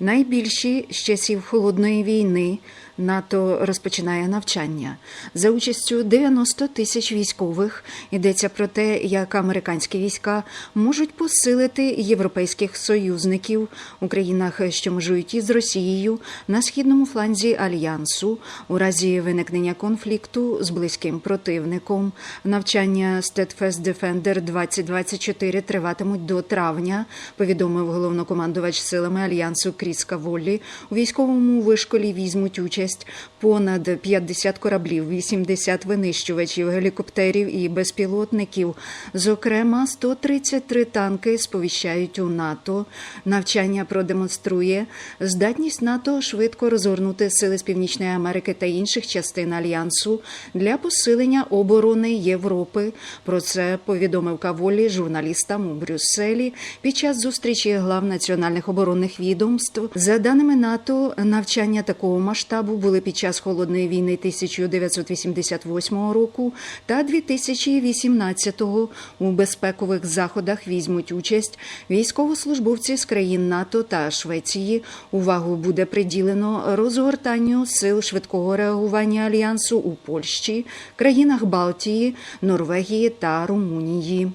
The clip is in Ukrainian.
Найбільші з часів холодної війни НАТО розпочинає навчання за участю 90 тисяч військових. Йдеться про те, як американські війська можуть посилити європейських союзників у країнах, що межують із Росією на східному фланзі альянсу у разі виникнення конфлікту з близьким противником. Навчання Steadfast Defender 2024 триватимуть до травня. Повідомив головнокомандувач силами альянсу Кріс Каволі. У військовому вишколі візьмуть участь понад 50 кораблів, 80 винищувачів, гелікоптерів і безпілотників. Зокрема, 133 танки сповіщають у НАТО. Навчання продемонструє здатність НАТО швидко розгорнути сили з Північної Америки та інших частин альянсу для посилення оборони Європи. Про це повідомив Каволі журналістам у Брюсселі під час зустрічі глав національних оборонних відомств. За даними НАТО, навчання такого масштабу були під час холодної війни 1988 року та 2018-го. У безпекових заходах візьмуть участь військовослужбовці з країн НАТО та Швеції. Увагу буде приділено розгортанню сил швидкого реагування альянсу у Польщі, країнах Балтії, Норвегії та Румунії.